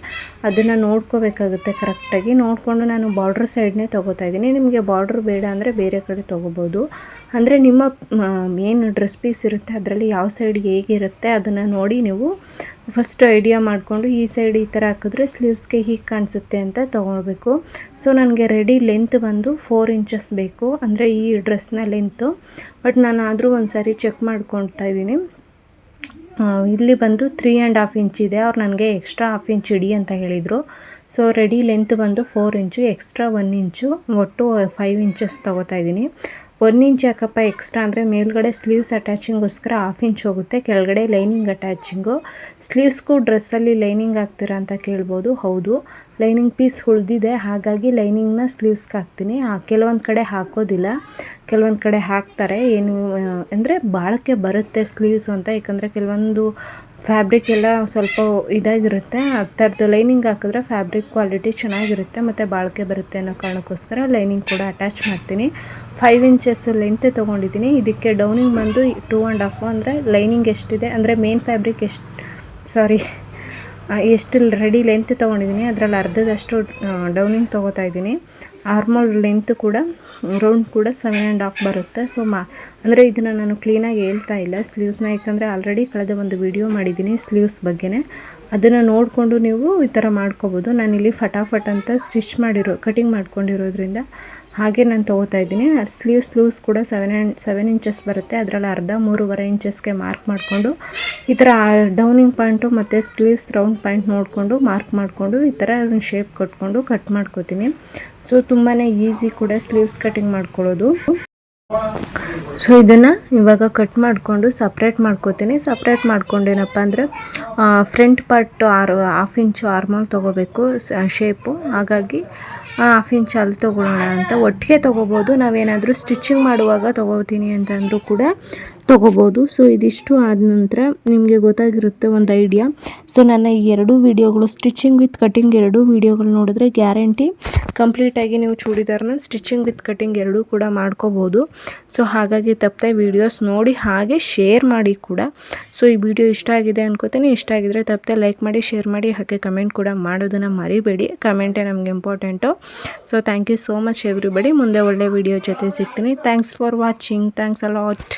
ಅದನ್ನು ನೋಡ್ಕೋಬೇಕಾಗುತ್ತೆ ಕರೆಕ್ಟಾಗಿ ನೋಡಿಕೊಂಡು ನಾನು ಬಾರ್ಡ್ರ್ ಸೈಡ್ನೇ ತೊಗೋತಾ ಇದ್ದೀನಿ. ನಿಮಗೆ ಬಾರ್ಡ್ರ್ ಬೇಡ ಅಂದರೆ ಬೇರೆ ಕಡೆ ತೊಗೋಬೋದು. ಅಂದರೆ ನಿಮ್ಮ ಏನು ಡ್ರೆಸ್ ಪೀಸ್ ಇರುತ್ತೆ. ಅದರಲ್ಲಿ ಯಾವ ಸೈಡ್ ಹೇಗಿರುತ್ತೆ ಅದನ್ನು ನೋಡಿ ನೀವು ಫಸ್ಟ್ ಐಡಿಯಾ ಮಾಡಿಕೊಂಡು ಈ ಸೈಡ್ ಈ ಥರ ಹಾಕಿದ್ರೆ ಸ್ಲೀವ್ಸ್ಗೆ ಹೀಗೆ ಕಾಣಿಸುತ್ತೆ ಅಂತ ತೊಗೊಳ್ಬೇಕು. ಸೊ ನನಗೆ ರೆಡಿ ಲೆಂತ್ ಬಂದು ಫೋರ್ ಇಂಚಸ್ ಬೇಕು. ಅಂದರೆ ಈ ಡ್ರೆಸ್ನ ಲೆಂತು ಬಟ್ ನಾನು ಆದರೂ ಒಂದು ಸಾರಿ ಚೆಕ್ ಮಾಡ್ಕೊಳ್ತಾ ಇದ್ದೀನಿ. ಇಲ್ಲಿ ಬಂದು ತ್ರೀ ಆ್ಯಂಡ್ ಹಾಫ್ ಇಂಚ್ ಇದೆ. ಅವ್ರು ನನಗೆ ಎಕ್ಸ್ಟ್ರಾ ಹಾಫ್ ಇಂಚ್ ಇಡಿ ಅಂತ ಹೇಳಿದರು. ಸೊ ರೆಡಿ ಲೆಂತ್ ಬಂದು four inch extra one inch ಒಟ್ಟು ಫೈವ್ ಇಂಚಸ್ ತೊಗೋತಾ ಇದ್ದೀನಿ. ಒನ್ ಇಂಚ್ ಯಾಕಪ್ಪ ಎಕ್ಸ್ಟ್ರಾ ಅಂದರೆ ಮೇಲ್ಗಡೆ ಸ್ಲೀವ್ಸ್ ಅಟ್ಯಾಚಿಂಗೋಸ್ಕರ ಹಾಫ್ ಇಂಚ್ ಹೋಗುತ್ತೆ, ಕೆಳಗಡೆ ಲೈನಿಂಗ್ ಅಟ್ಯಾಚಿಂಗು ಸ್ಲೀವ್ಸ್ಗೂ ಡ್ರೆಸ್ಸಲ್ಲಿ ಲೈನಿಂಗ್ ಹಾಕ್ತೀರಾ ಅಂತ ಕೇಳ್ಬೋದು, ಹೌದು. ಲೈನಿಂಗ್ ಪೀಸ್ ಉಳಿದಿದೆ, ಹಾಗಾಗಿ ಲೈನಿಂಗ್ನ ಸ್ಲೀವ್ಸ್ಗೆ ಹಾಕ್ತೀನಿ. ಕೆಲವೊಂದು ಕಡೆ ಹಾಕೋದಿಲ್ಲ. ಕೆಲವೊಂದು ಕಡೆ ಹಾಕ್ತಾರೆ, ಏನು ಅಂದರೆ ಬಾಳಕ್ಕೆ ಬರುತ್ತೆ ಸ್ಲೀವ್ಸ್ ಅಂತ. ಯಾಕಂದರೆ ಕೆಲವೊಂದು ಫ್ಯಾಬ್ರಿಕ್ ಎಲ್ಲ ಸ್ವಲ್ಪ ಇದಾಗಿರುತ್ತೆ. ಆ ಥರದ್ದು ಲೈನಿಂಗ್ ಹಾಕಿದ್ರೆ ಫ್ಯಾಬ್ರಿಕ್ ಕ್ವಾಲಿಟಿ ಚೆನ್ನಾಗಿರುತ್ತೆ, ಮತ್ತು ಬಾಳಿಕೆ ಬರುತ್ತೆ ಅನ್ನೋ ಕಾರಣಕ್ಕೋಸ್ಕರ ಲೈನಿಂಗ್ ಕೂಡ ಅಟ್ಯಾಚ್ ಮಾಡ್ತೀನಿ. ಫೈವ್ ಇಂಚಸ್ ಲೆಂತ್ ತೊಗೊಂಡಿದ್ದೀನಿ. ಇದಕ್ಕೆ ಡೌನಿಂಗ್ ಬಂದು ಟೂ ಆ್ಯಂಡ್ ಹಾಫು ಅಂದರೆ ಲೈನಿಂಗ್ ಎಷ್ಟಿದೆ, ಅಂದರೆ ಮೇನ್ ಫ್ಯಾಬ್ರಿಕ್ ಎಷ್ಟು ಸಾರಿ ಎಷ್ಟು ರೆಡಿ ಲೆಂತ್ ತೊಗೊಂಡಿದ್ದೀನಿ. ಅದರಲ್ಲಿ ಅರ್ಧದಷ್ಟು ಡೌನಿಂಗ್ ತೊಗೋತಾ ಇದ್ದೀನಿ. ಆರ್ಮೋಲ್ ಲೆಂತ್ ಕೂಡ ರೌಂಡ್ ಕೂಡ ಸೆವೆನ್ ಆ್ಯಂಡ್ ಹಾಫ್ ಬರುತ್ತೆ. ಸೊ ಮಾ, ಅಂದರೆ ಇದನ್ನು ನಾನು ಕ್ಲೀನಾಗಿ ಹೇಳ್ತಾ ಇಲ್ಲ. ಸ್ಲೀವ್ಸ್ನ ಯಾಕಂದರೆ ಆಲ್ರೆಡಿ ಕಳೆದ ಒಂದು ವಿಡಿಯೋ ಮಾಡಿದ್ದೀನಿ ಸ್ಲೀವ್ಸ್ ಬಗ್ಗೆನೇ. ಅದನ್ನು ನೋಡಿಕೊಂಡು ನೀವು ಈ ಥರ ಮಾಡ್ಕೋಬೋದು. ನಾನಿಲ್ಲಿ ಫಟಾಫಟ್ ಅಂತ ಸ್ಟಿಚ್ ಮಾಡಿರೋ ಕಟಿಂಗ್ ಮಾಡ್ಕೊಂಡಿರೋದ್ರಿಂದ ಹಾಗೆ ನಾನು ತೊಗೋತಾ ಇದ್ದೀನಿ. ಸ್ಲೀವ್ಸ್ ಸ್ಲೂವ್ಸ್ ಕೂಡ ಸೆವೆನ್ ಆ್ಯಂಡ್ ಸೆವೆನ್ ಇಂಚಸ್ ಬರುತ್ತೆ. ಅದರಲ್ಲಿ ಅರ್ಧ ಮೂರುವರೆ ಇಂಚಸ್ಗೆ ಮಾರ್ಕ್ ಮಾಡಿಕೊಂಡು, ಈ ಥರ ಡೌನಿಂಗ್ ಪಾಯಿಂಟು ಮತ್ತು ಸ್ಲೀವ್ಸ್ ರೌಂಡ್ ಪಾಯಿಂಟ್ ನೋಡಿಕೊಂಡು ಮಾರ್ಕ್ ಮಾಡಿಕೊಂಡು, ಈ ಥರ ಶೇಪ್ ಕೊಟ್ಕೊಂಡು ಕಟ್ ಮಾಡ್ಕೋತೀನಿ. ಸೊ ತುಂಬಾ ಈಸಿ ಕೂಡ ಸ್ಲೀವ್ಸ್ ಕಟಿಂಗ್ ಮಾಡ್ಕೊಳ್ಳೋದು. ಸೊ ಇದನ್ನು ಇವಾಗ ಕಟ್ ಮಾಡಿಕೊಂಡು ಸಪ್ರೇಟ್ ಮಾಡ್ಕೋತೀನಿ. ಸಪ್ರೇಟ್ ಮಾಡ್ಕೊಂಡೇನಪ್ಪ ಅಂದರೆ ಫ್ರಂಟ್ ಪಾರ್ಟ್ ಆರು ಹಾಫ್ ಇಂಚು ಆರ್ಮೋಲ್ ತೊಗೋಬೇಕು ಶೇಪು ಹಾಗಾಗಿ ಹಾಫ್ ಇಂಚ್ ಅಲ್ಲಿ ತೊಗೊಳ್ಳೋಣ ಅಂತ ಒಟ್ಟಿಗೆ ತೊಗೋಬೋದು. ನಾವೇನಾದರೂ ಸ್ಟಿಚಿಂಗ್ ಮಾಡುವಾಗ ತೊಗೋತೀನಿ ಅಂತಂದರೂ ಕೂಡ ತೊಗೋಬೋದು. ಸೊ, ಇದಿಷ್ಟು ಆದ ನಂತರ ನಿಮಗೆ ಗೊತ್ತಾಗಿರುತ್ತೆ ಒಂದು ಐಡಿಯಾ. ಸೊ, ನನ್ನ ಈ ಎರಡೂ ವೀಡಿಯೋಗಳು ಸ್ಟಿಚಿಂಗ್ ವಿತ್ ಕಟಿಂಗ್ ಎರಡೂ ವೀಡಿಯೋಗಳು ನೋಡಿದ್ರೆ ಗ್ಯಾರಂಟಿ ಕಂಪ್ಲೀಟಾಗಿ ನೀವು ಚೂಡಿದಾರ್ನ ಸ್ಟಿಚಿಂಗ್ ವಿತ್ ಕಟಿಂಗ್ ಎರಡೂ ಕೂಡ ಮಾಡ್ಕೋಬೋದು. ಸೊ ಹಾಗಾಗಿ ತಪ್ಪದೆ ವೀಡಿಯೋಸ್ ನೋಡಿ ಹಾಗೆ ಶೇರ್ ಮಾಡಿ ಕೂಡ. ಸೊ ಈ ವಿಡಿಯೋ ಇಷ್ಟ ಆಗಿದೆ ಅನ್ಕೋತೀನಿ. ಇಷ್ಟ ಆಗಿದ್ರೆ ತಪ್ಪದೆ ಲೈಕ್ ಮಾಡಿ ಶೇರ್ ಮಾಡಿ, ಹಾಗೆ ಕಮೆಂಟ್ ಕೂಡ ಮಾಡೋದನ್ನು ಮರಿಬೇಡಿ. ಕಮೆಂಟೇ ನಮಗೆ important so thank you so much everybody ಮುಂದೆ ಒಳ್ಳೆ ವಿಡಿಯೋ ಜೊತೆ ಸಿಗ್ತೀನಿ. Thanks for watching thanks a lot